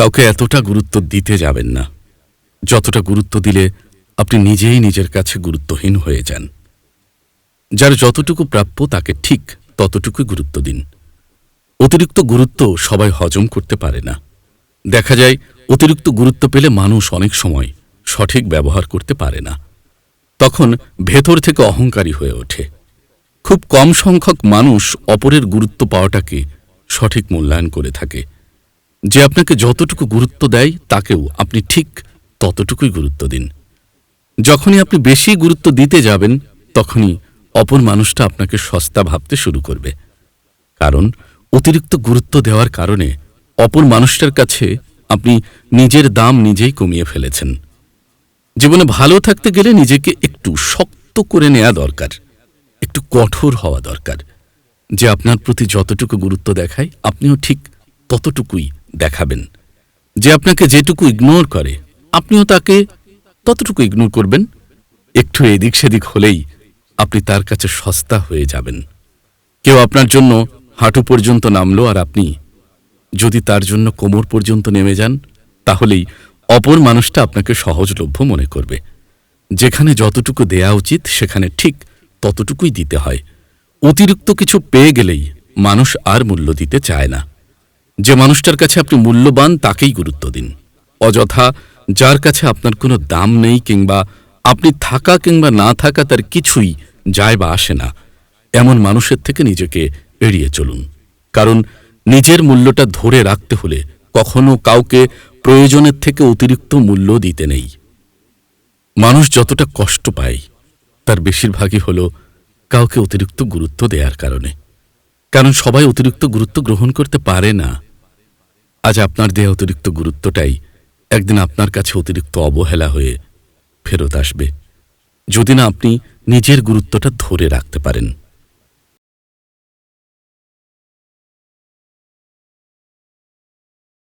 কাউকে এতটা গুরুত্ব দিতে যাবেন না। যতটা গুরুত্ব দিলে আপনি নিজেই নিজের কাছে গুরুত্বহীন হয়ে যান। যার যতটুকু প্রাপ্য তাকে ঠিক ততটুকুই গুরুত্ব দিন। অতিরিক্ত গুরুত্ব সবাই হজম করতে পারে না। দেখা যায়, অতিরিক্ত গুরুত্ব পেলে মানুষ অনেক সময় সঠিক ব্যবহার করতে পারে না। তখন ভেতর থেকে অহংকারী হয়ে ওঠে। খুব কম সংখ্যক মানুষ অপরের গুরুত্ব পাওয়াটাকে সঠিক মূল্যায়ন করে থাকে। যে আপনাকে যতটুকু গুরুত্ব দেয়, তাকেও আপনি ঠিক ততটুকুই গুরুত্ব দিন। যখনই আপনি বেশি গুরুত্ব দিতে যাবেন, তখনই অপর মানুষটা আপনাকে সস্তা ভাবতে শুরু করবে। কারণ, অতিরিক্ত গুরুত্ব দেওয়ার কারণে অপর মানুষটার কাছে আপনি নিজের দাম নিজেই কমিয়ে ফেলেছেন। জীবনে ভালো থাকতে গেলে নিজেকে একটু শক্ত করে নেওয়া দরকার, একটু কঠোর হওয়া দরকার। যে আপনার প্রতি যতটুকু গুরুত্ব দেখায়, আপনিও ঠিক ততটুকুই দেখাবেন। যে আপনাকে যেটুকু ইগনোর করে, আপনিও তাকে ততটুকু ইগনোর করবেন। একটু এদিক সেদিক হলেই আপনি তার কাছে সস্তা হয়ে যাবেন। কেউ আপনার জন্য হাঁটু পর্যন্ত নামলো আর আপনি যদি তার জন্য কোমর পর্যন্ত নেমে যান, তাহলেই অপর মানুষটা আপনাকে সহজলভ্য মনে করবে। যেখানে যতটুকু দেয়া উচিত, সেখানে ঠিক ততটুকুই দিতে হয়। অতিরিক্ত কিছু পেয়ে গেলেই মানুষ আর মূল্য দিতে চায় না। যে মানুষটার কাছে আপনি মূল্যবান তাকেই গুরুত্ব দিন। অযথা যার কাছে আপনার কোনো দাম নেই কিংবা আপনি থাকা কিংবা না থাকা তার কিছুই যায় বা আসে না, এমন মানুষের থেকে নিজেকে এড়িয়ে চলুন। কারণ নিজের মূল্যটা ধরে রাখতে হলে কখনো কাউকে প্রয়োজনের থেকে অতিরিক্ত মূল্য দিতে নেই। মানুষ যতটা কষ্ট পায়, তার বেশিরভাগই হল কাউকে অতিরিক্ত গুরুত্ব দেওয়ার কারণে। কারণ সবাই অতিরিক্ত গুরুত্ব গ্রহণ করতে পারে না। আজ আপনার দেয়া অতিরিক্ত গুরুত্বটাই একদিন আপনার কাছে অতিরিক্ত অবহেলা হয়ে ফেরত আসবে। যদি না আপনি নিজের গুরুত্বটা ধরে রাখতে পারেন।